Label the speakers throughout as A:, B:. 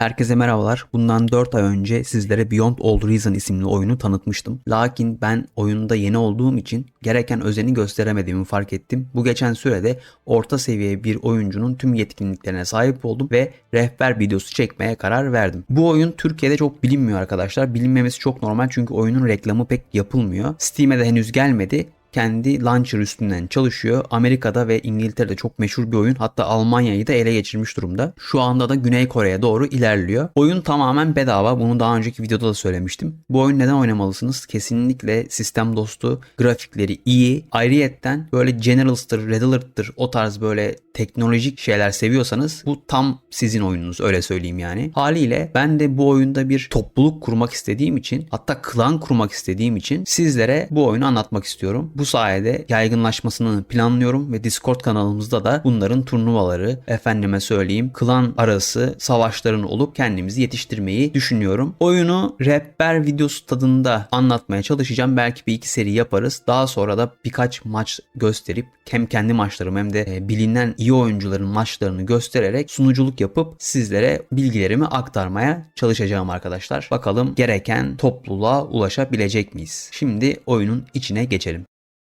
A: Herkese merhabalar. Bundan 4 ay önce sizlere Beyond All Reason isimli oyunu tanıtmıştım. Lakin ben oyunda yeni olduğum için gereken özeni gösteremediğimi fark ettim. Bu geçen sürede orta seviye bir oyuncunun tüm yetkinliklerine sahip oldum ve rehber videosu çekmeye karar verdim. Bu oyun Türkiye'de çok bilinmiyor arkadaşlar. Bilinmemesi çok normal çünkü oyunun reklamı pek yapılmıyor. Steam'e de henüz gelmedi kendi launcher üstünden çalışıyor. Amerika'da ve İngiltere'de çok meşhur bir oyun. Hatta Almanya'yı da ele geçirmiş durumda. Şu anda da Güney Kore'ye doğru ilerliyor. Oyun tamamen bedava. Bunu daha önceki videoda da söylemiştim. Bu oyun neden oynamalısınız? Kesinlikle sistem dostu. Grafikleri iyi. Ayrıyetten böyle Generals'tır, Red Alert'tır o tarz böyle teknolojik şeyler seviyorsanız bu tam sizin oyununuz öyle söyleyeyim yani. Haliyle ben de bu oyunda bir topluluk kurmak istediğim için hatta klan kurmak istediğim için sizlere bu oyunu anlatmak istiyorum. Bu sayede yaygınlaşmasını planlıyorum ve Discord kanalımızda da bunların turnuvaları, efendime söyleyeyim klan arası savaşların olup kendimizi yetiştirmeyi düşünüyorum. Oyunu rehber videosu tadında anlatmaya çalışacağım. Belki bir iki seri yaparız. Daha sonra da birkaç maç gösterip hem kendi maçlarım hem de e, bilinen iyi oyuncuların maçlarını göstererek sunuculuk yapıp sizlere bilgilerimi aktarmaya çalışacağım arkadaşlar. Bakalım gereken topluluğa ulaşabilecek miyiz? Şimdi oyunun içine geçelim.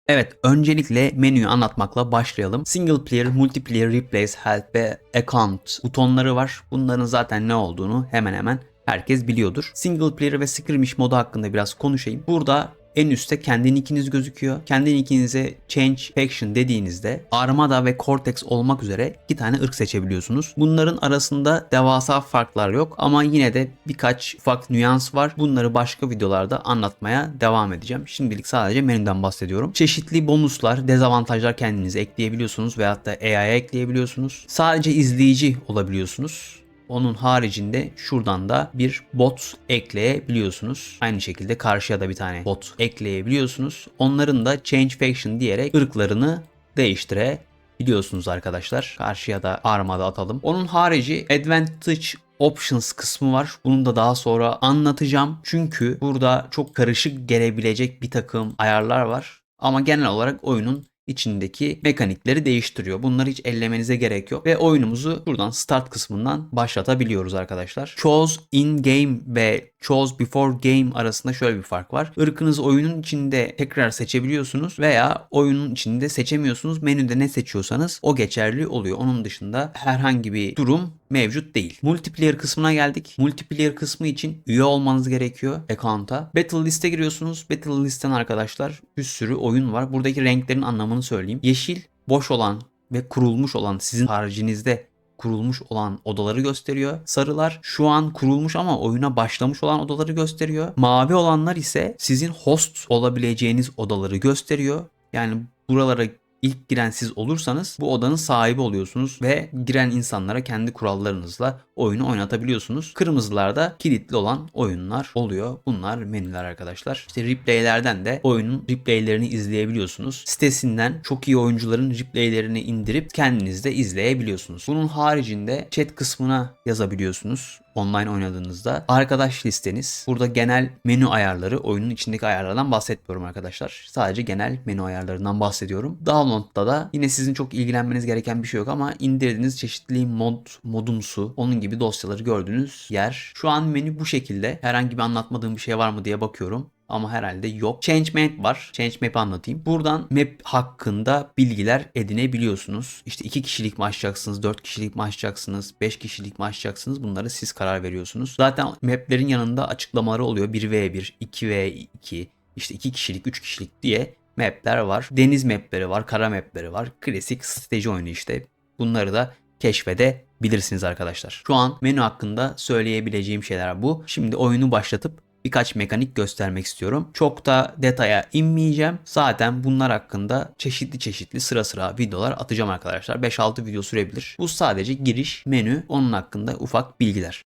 A: Evet, öncelikle menüyü anlatmakla başlayalım. Single player, multiplayer, replace, help ve account butonları var. Bunların zaten ne olduğunu hemen hemen herkes biliyordur. Single player ve skirmish modu hakkında biraz konuşayım. Burada en üstte kendi nickiniz gözüküyor. Kendi nickinize change faction dediğinizde Armada ve Cortex olmak üzere iki tane ırk seçebiliyorsunuz. Bunların arasında devasa farklar yok ama yine de birkaç ufak nüans var. Bunları başka videolarda anlatmaya devam edeceğim. Şimdilik sadece menüden bahsediyorum. Çeşitli bonuslar, dezavantajlar kendinize ekleyebiliyorsunuz veyahut da AI'ya ekleyebiliyorsunuz. Sadece izleyici olabiliyorsunuz. Onun haricinde şuradan da bir bot ekleyebiliyorsunuz. Aynı şekilde karşıya da bir tane bot ekleyebiliyorsunuz. Onların da change faction diyerek ırklarını değiştirebiliyorsunuz arkadaşlar. Karşıya da armada atalım. Onun harici advantage Options kısmı var. Bunu da daha sonra anlatacağım. Çünkü burada çok karışık gelebilecek bir takım ayarlar var. Ama genel olarak oyunun içindeki mekanikleri değiştiriyor. Bunları hiç ellemenize gerek yok. Ve oyunumuzu buradan start kısmından başlatabiliyoruz arkadaşlar. Chose in game ve chose before game arasında şöyle bir fark var. Irkınızı oyunun içinde tekrar seçebiliyorsunuz veya oyunun içinde seçemiyorsunuz. Menüde ne seçiyorsanız o geçerli oluyor. Onun dışında herhangi bir durum mevcut değil. Multiplayer kısmına geldik. Multiplayer kısmı için üye olmanız gerekiyor account'a. Battle liste giriyorsunuz. Battle listen arkadaşlar bir sürü oyun var. Buradaki renklerin anlamını söyleyeyim. Yeşil boş olan ve kurulmuş olan sizin haricinizde kurulmuş olan odaları gösteriyor. Sarılar şu an kurulmuş ama oyuna başlamış olan odaları gösteriyor. Mavi olanlar ise sizin host olabileceğiniz odaları gösteriyor. Yani buralara ilk giren siz olursanız bu odanın sahibi oluyorsunuz ve giren insanlara kendi kurallarınızla oyunu oynatabiliyorsunuz. Kırmızılarda kilitli olan oyunlar oluyor. Bunlar menüler arkadaşlar. İşte replaylerden de oyunun replaylerini izleyebiliyorsunuz. Sitesinden çok iyi oyuncuların replaylerini indirip kendiniz de izleyebiliyorsunuz. Bunun haricinde chat kısmına yazabiliyorsunuz online oynadığınızda arkadaş listeniz. Burada genel menü ayarları, oyunun içindeki ayarlardan bahsetmiyorum arkadaşlar. Sadece genel menü ayarlarından bahsediyorum. Download'da da yine sizin çok ilgilenmeniz gereken bir şey yok ama indirdiğiniz çeşitli mod, modumsu, onun gibi dosyaları gördüğünüz yer. Şu an menü bu şekilde. Herhangi bir anlatmadığım bir şey var mı diye bakıyorum ama herhalde yok. Change map var. Change map'i anlatayım. Buradan map hakkında bilgiler edinebiliyorsunuz. İşte 2 kişilik mi açacaksınız, 4 kişilik mi açacaksınız, 5 kişilik mi açacaksınız bunları siz karar veriyorsunuz. Zaten maplerin yanında açıklamaları oluyor. 1v1, 2v2, işte 2 kişilik, 3 kişilik diye mapler var. Deniz mapleri var, kara mapleri var. Klasik strateji oyunu işte. Bunları da keşfedebilirsiniz arkadaşlar. Şu an menü hakkında söyleyebileceğim şeyler bu. Şimdi oyunu başlatıp birkaç mekanik göstermek istiyorum. Çok da detaya inmeyeceğim. Zaten bunlar hakkında çeşitli çeşitli sıra sıra videolar atacağım arkadaşlar. 5-6 video sürebilir. Bu sadece giriş, menü, onun hakkında ufak bilgiler.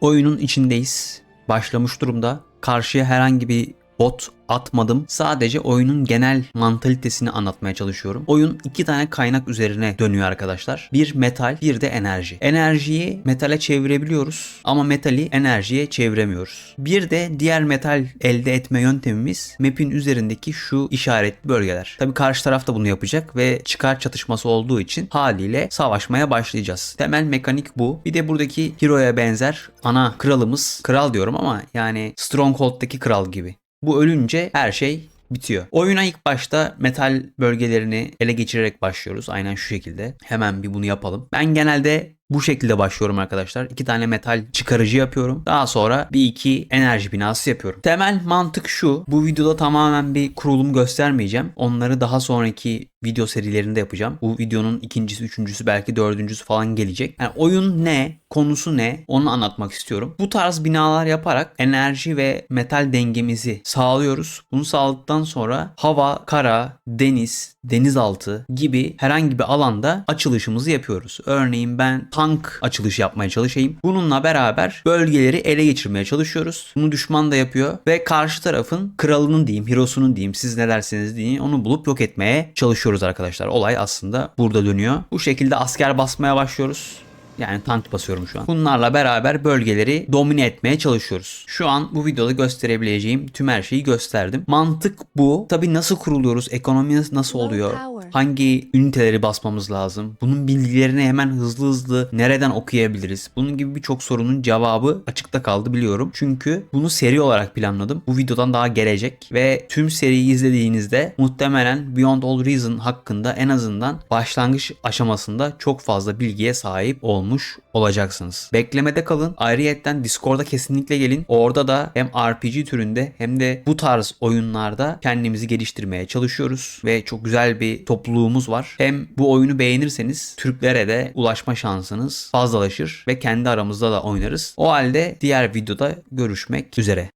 A: Oyunun içindeyiz. Başlamış durumda. Karşıya herhangi bir bot atmadım. Sadece oyunun genel mantalitesini anlatmaya çalışıyorum. Oyun iki tane kaynak üzerine dönüyor arkadaşlar. Bir metal, bir de enerji. Enerjiyi metale çevirebiliyoruz ama metali enerjiye çeviremiyoruz. Bir de diğer metal elde etme yöntemimiz map'in üzerindeki şu işaretli bölgeler. Tabii karşı taraf da bunu yapacak ve çıkar çatışması olduğu için haliyle savaşmaya başlayacağız. Temel mekanik bu. Bir de buradaki Hero'ya benzer ana kralımız, kral diyorum ama yani Stronghold'daki kral gibi. Bu ölünce her şey bitiyor. Oyuna ilk başta metal bölgelerini ele geçirerek başlıyoruz. Aynen şu şekilde. Hemen bir bunu yapalım. Ben genelde bu şekilde başlıyorum arkadaşlar. İki tane metal çıkarıcı yapıyorum. Daha sonra bir iki enerji binası yapıyorum. Temel mantık şu. Bu videoda tamamen bir kurulum göstermeyeceğim. Onları daha sonraki video serilerinde yapacağım. Bu videonun ikincisi, üçüncüsü belki dördüncüsü falan gelecek. Yani oyun ne, konusu ne onu anlatmak istiyorum. Bu tarz binalar yaparak enerji ve metal dengemizi sağlıyoruz. Bunu sağladıktan sonra hava, kara, deniz, denizaltı gibi herhangi bir alanda açılışımızı yapıyoruz. Örneğin ben tank açılışı yapmaya çalışayım. Bununla beraber bölgeleri ele geçirmeye çalışıyoruz. Bunu düşman da yapıyor ve karşı tarafın kralının diyeyim, hero'sunun diyeyim, siz ne derseniz deyin onu bulup yok etmeye çalışıyoruz arkadaşlar. Olay aslında burada dönüyor. Bu şekilde asker basmaya başlıyoruz. Yani tank basıyorum şu an. Bunlarla beraber bölgeleri domine etmeye çalışıyoruz. Şu an bu videoda gösterebileceğim tüm her şeyi gösterdim. Mantık bu. Tabi nasıl kuruluyoruz? Ekonomi nasıl oluyor? Hangi üniteleri basmamız lazım? Bunun bilgilerini hemen hızlı hızlı nereden okuyabiliriz? Bunun gibi birçok sorunun cevabı açıkta kaldı biliyorum. Çünkü bunu seri olarak planladım. Bu videodan daha gelecek ve tüm seriyi izlediğinizde muhtemelen Beyond All Reason hakkında en azından başlangıç aşamasında çok fazla bilgiye sahip olmuş olacaksınız. Beklemede kalın. Ayrıyetten Discord'a kesinlikle gelin. Orada da hem RPG türünde hem de bu tarz oyunlarda kendimizi geliştirmeye çalışıyoruz ve çok güzel bir topluluğumuz var. Hem bu oyunu beğenirseniz Türklere de ulaşma şansınız fazlalaşır ve kendi aramızda da oynarız. O halde diğer videoda görüşmek üzere.